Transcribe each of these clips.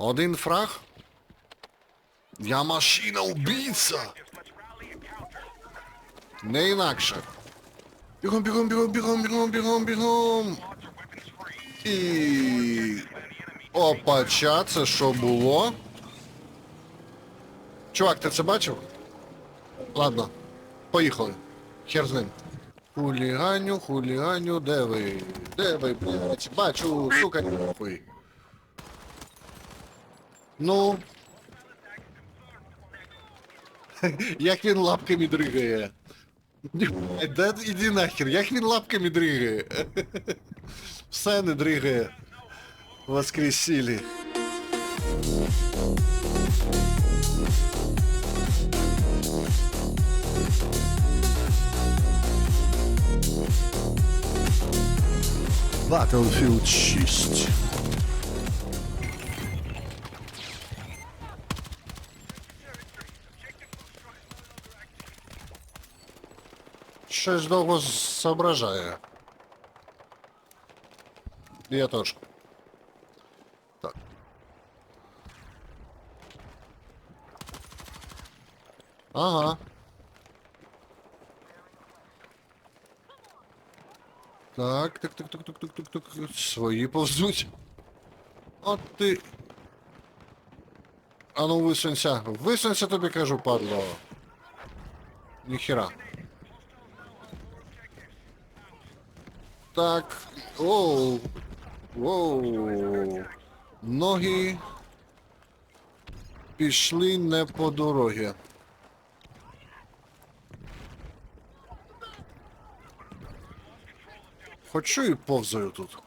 Один фраг. Я машина убийца. Не інакше. Бігом, бігом, бігом, бігом, бігом, бігом, бігом. І... Опача, це що було? Чувак, ти це бачив? Ладно, поїхали. Хер з ним. Хуліганю, хуліганю, де ви? Де ви, блядь? Бачу, сука, ви. Ну. Як він лапками дригає. Де іди нахер, як він лапками дригає. Все не дригає. Воскресили. Battlefield 6. Щось довго соображає. Я теж. Так. Ага. Так, так, так, так, так, так, так, так. Свої повзуть. От ти. А ну висунься. Висунься тобі кажу, падло. Ніхера. Так. Оу. Воу. Ноги пішли не по дорогі. Хочу і повзаю тут.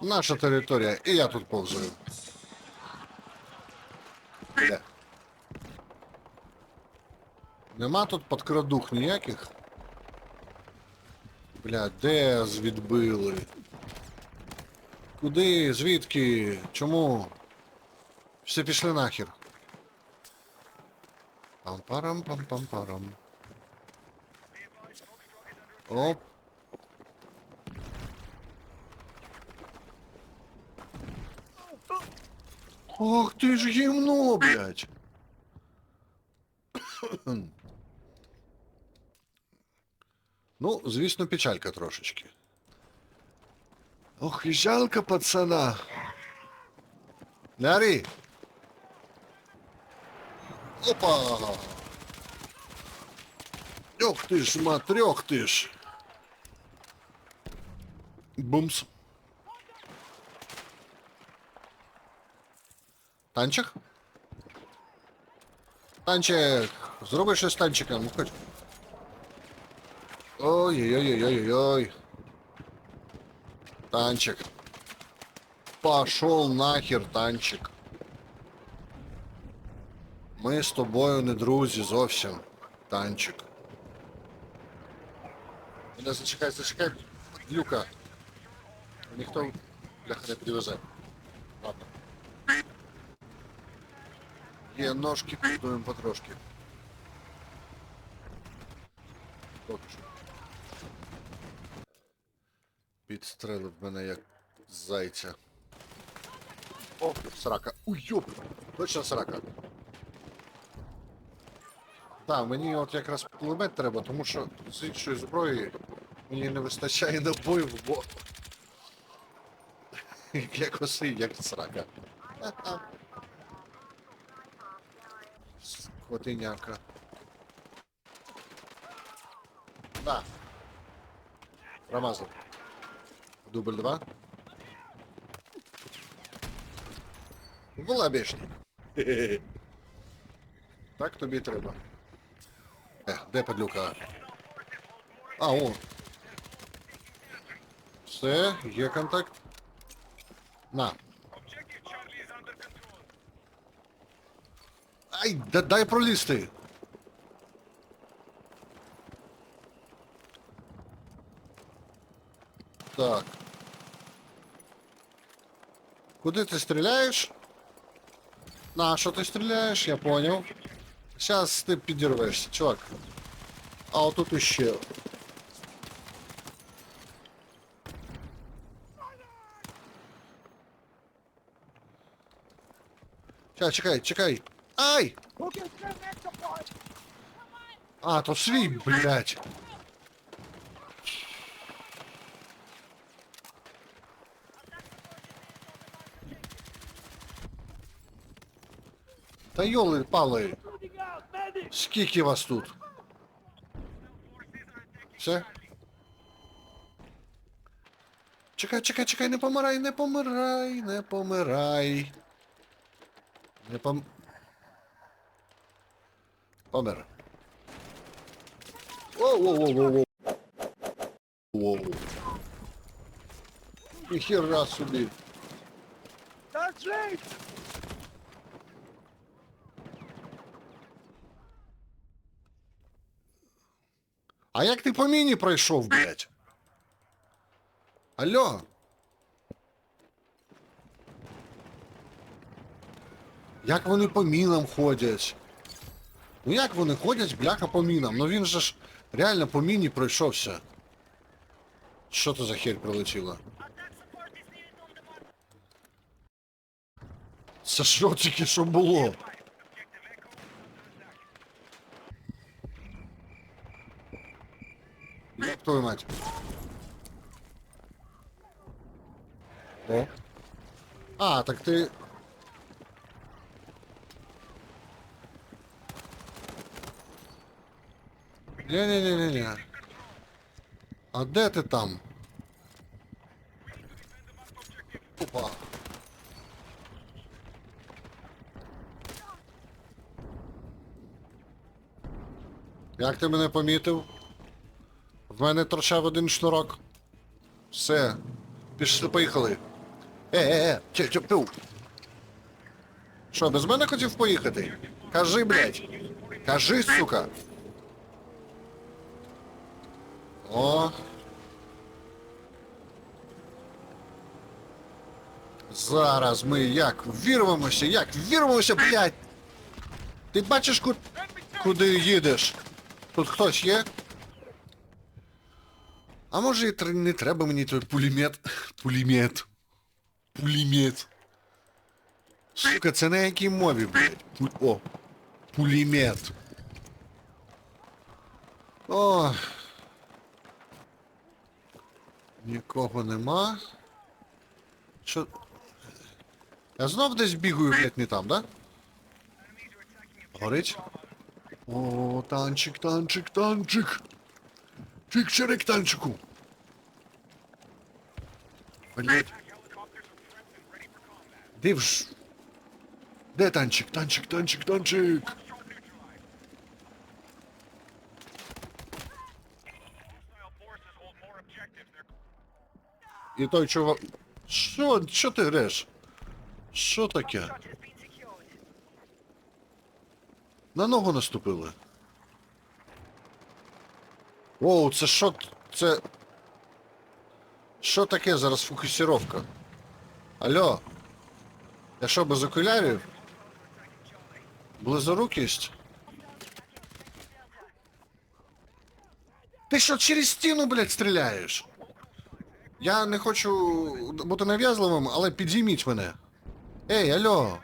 Наша територія, і я тут повзаю. Де? Нема тут подкрадух ніяких? Бля, де з відбили? Куди? Звідки? Чому? Всі пішли нахер. Пам-парам, пам-пам-парам. Оп. Ох ти ж гімно, блядь. Ну, звісно, печалька трошечки. Ох, і жалко пацана. Лярі. Опа! Ох ти ж, матрьох ти ж. Бумс. Танчик? Танчик! Зроби щось з танчиком, ну хоч. Ой-ой-ой-ой-ой-ой. Танчик. Пошел нахер, танчик. Ми з тобою не друзі зовсім. Танчик. Мене зачекай, зачекай, Люка. Ніхто бляха не підвезе. Ладно. Є ножки, будуємо потрошки. Поки що. Підстрелив мене як зайця. О, срака. Уй, йоп! Точно срака. Так, мені от якраз пулемет треба, тому що з іншої зброї мені не вистачає набоїв, бо... Я косий, як срака. Скотиняка. Да. Промазал. Дубль два. Волобешник. Так тобі треба. Е, де падлюка? А, о. Все, є контакт. На. Ай, да, дай пролізти. Так. Куди ти стріляєш? На що ти стріляєш? Я понял. Сейчас ти підірвешся, чувак. А отут іще. Сейчас, чекай, чекай. Ай! А, тут свій, блядь. Та йоли пали. Скільки вас тут? Все? Чекай, чекай, чекай, не помирай, не помирай, не помирай. Не пом... Помер. Воу-воу-воу-воу. Воу. Ніхера собі. А як ти по міні пройшов, блядь? Алло? Як вони по мінам ходять? Ну як вони ходять, бляха, по мінам? Ну він же ж реально по міні пройшовся. Що то за херь прилетіла? Це що тільки що було? Як твою мать? О. А, так ти. Не-не-не-не-не. А де ти там? Опа. Як ти мене помітив? В мене торчав один шнурок. Все. Пішли, поїхали. Е, е, е, че, пив. Що, без мене хотів поїхати? Кажи, блядь. Кажи, сука. О. Зараз ми як вірвемося, як вірвемося, блядь. Ти бачиш, ку... куди їдеш? Тут хтось є? А може і не треба мені той пулемет. Пулемет. Пулемет. Сука, це на якій мові, блядь? О. Пулемет. О. Нікого нема. Що? Я знов десь бігаю, блядь, не там, да? Горить? О, танчик, танчик, танчик. Чик-чирик танчику. Блядь. Де ж? Де танчик? Танчик, танчик, танчик. І той чувак... Що? Що ти греш? Що таке? На ногу наступили. Оу, це що? Це. Що таке зараз фокусировка? Алло? Я що, без окулярів? Близорукість? Ти що через стіну, блядь, стріляєш? Я не хочу бути нав'язливим, але підійміть мене. Ей, алло.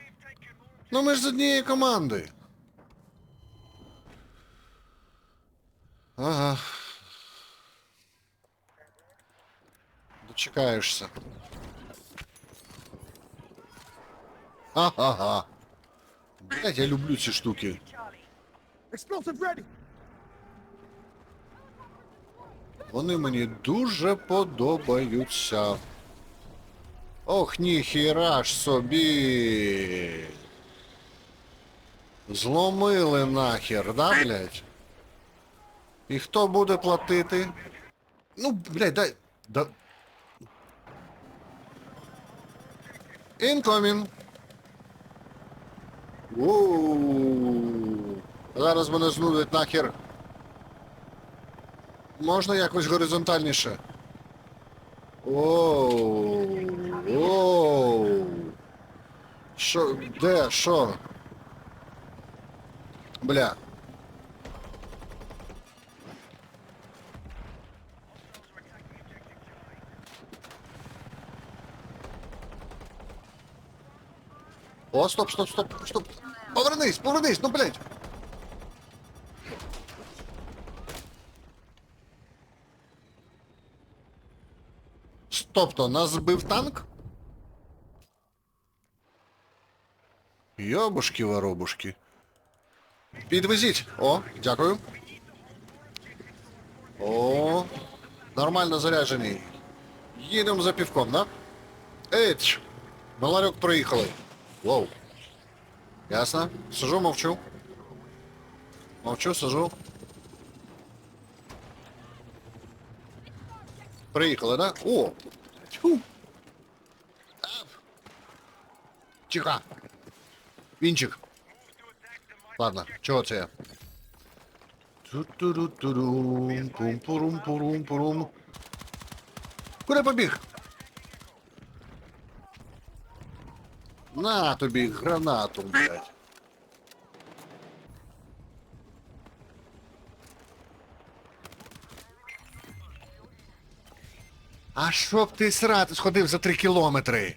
Ну ми ж з однієї команди. Ага. Дочекаєшся. Ага. Блять, я люблю ці штуки. Explosive ready. Вони мені дуже подобаються. Ох, ніхіра ж собі. Зломили нахер, да, блядь? І хто буде платити? Ну, блядь, дай. Да... Ууу. Зараз мене знудить нахер. Можна якось горизонтальніше? Оу. Оу. Що? Де? Що? Бля. О, стоп, стоп, стоп, стоп. Повернись, повернись, ну блядь. Стоп, то нас збив танк? Йобушки воробушки. Підвезіть. О, дякую. О, нормально заряджений. Їдемо за півком, да? Еч, на ларьок проїхали. Воу. Ясно. Сижу, мовчу. Мовчу, сижу. Приїхали, да? О! Тьфу. Тихо. Вінчик. Ладно, чого це я? Ту-ту-ру-ту-рум, пум-пурум-пурум-пурум. Куди побіг? На тобі гранату, блядь. А щоб ти срати сходив за три кілометри?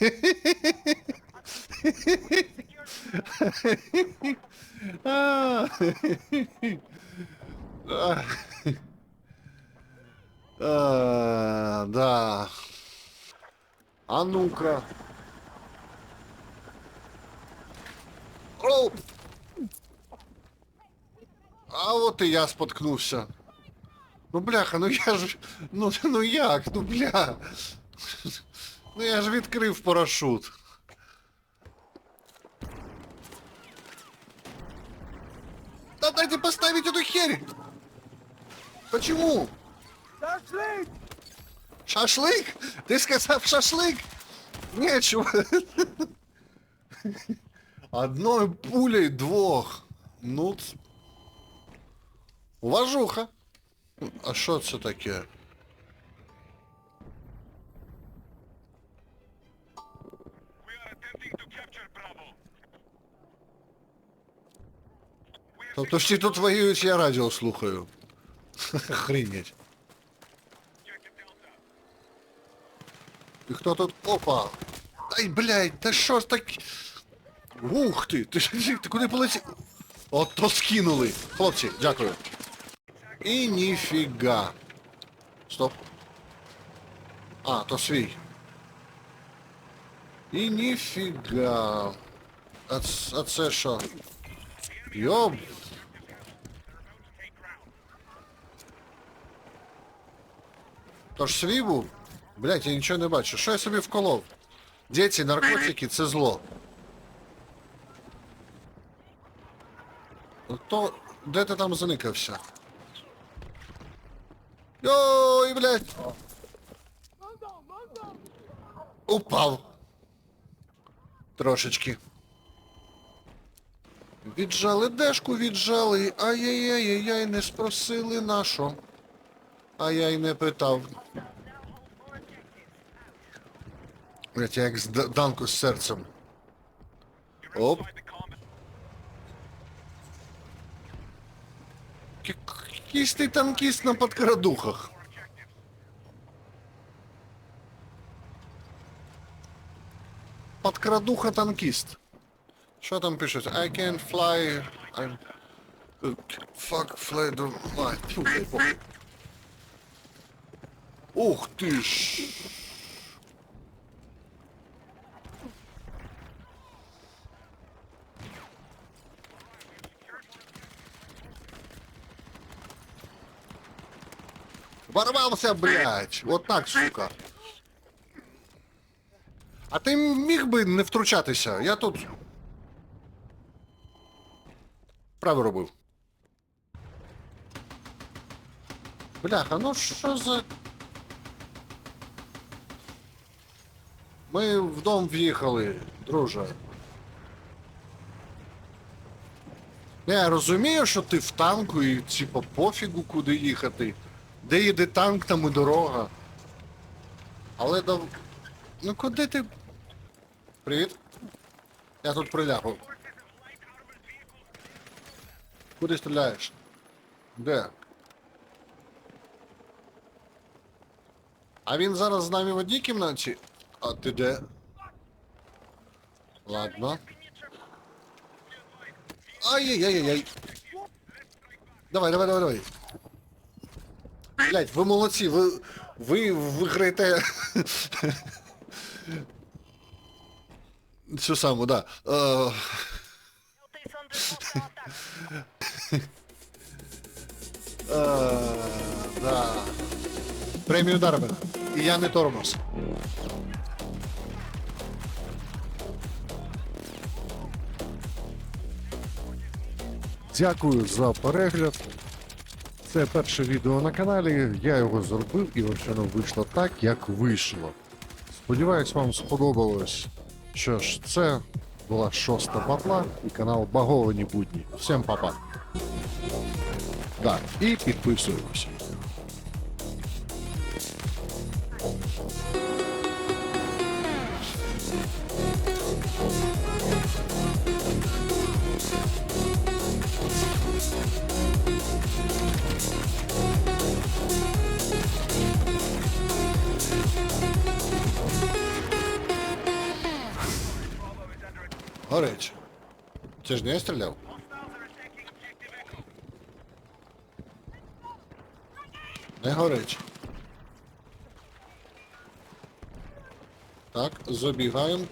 А, Да. А ну-ка. А от і я споткнувся. Ну бляха, ну я ж. Ну, ну як? Ну бля. Ну я ж відкрив парашут. Да дайте поставить эту херь! Почему? Шашлык! Шашлык? Ты сказал шашлык? Нечего. Одной пулей двох. Ну. Уважуха. А що це таке? Тобто всі тут воюють, я радіо слухаю. Охренеть. Objective Delta. І хто тут? Опа! Ай, блядь, та що ж так... Ух ти! Ти, ж- ти куди полетів? От то скинули. Хлопці, дякую. І ніфіга. Стоп. А, то свій. І ніфіга. А, ц- а це що? Йоб. То ж свій був? Блять, я нічого не бачу. Що я собі вколов? Діти, наркотики це зло. То де ти там заникався? Йой, блядь! Упав. Трошечки. Віджали дешку, віджали. Ай-яй-яй-яй, не спросили на що. А я й не питав. Блять, я як з Данку з серцем. Оп. Якийсь ти танкіст на подкрадухах. Подкрадуха танкіст. Що там пишуть? I can fly... I'm... Fuck, fly похуй. Ух ти ж. Ворвался, блядь. Вот так, сука. А ти міг би не втручатися? Я тут. Право робив. Бляха, ну що за. Ми в дом в'їхали, друже. Я розумію, що ти в танку і типа пофігу куди їхати. Де їде танк, там і дорога. Але дав. Ну куди ти. Привіт. Я тут прилягу. Куди стріляєш? Де? А він зараз з нами в одній кімнаті? А ти де? Ладно. Ай-яй-яй-яй. Давай, давай, давай, давай. Блять, ви молодці, ви, ви виграєте цю саму, да. Е, е, да. Премію Дарвина. І я не тормоз. Дякую за перегляд. Це перше відео на каналі. Я його зробив і воно вийшло так, як вийшло. Сподіваюсь, вам сподобалось. Що ж, це була шоста батла і канал Баговані будні. Всім па-па. Да, і підписуємося. Горить. Це ж не я стріляв? Не горить. Так, забігаємо.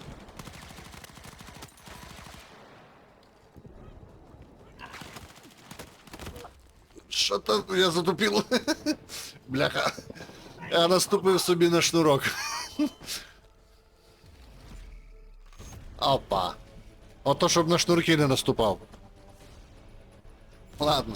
Що там я затупив? Бляха. Я наступив собі на шнурок. Опа. Ото щоб на шнурки не наступав. Ладно.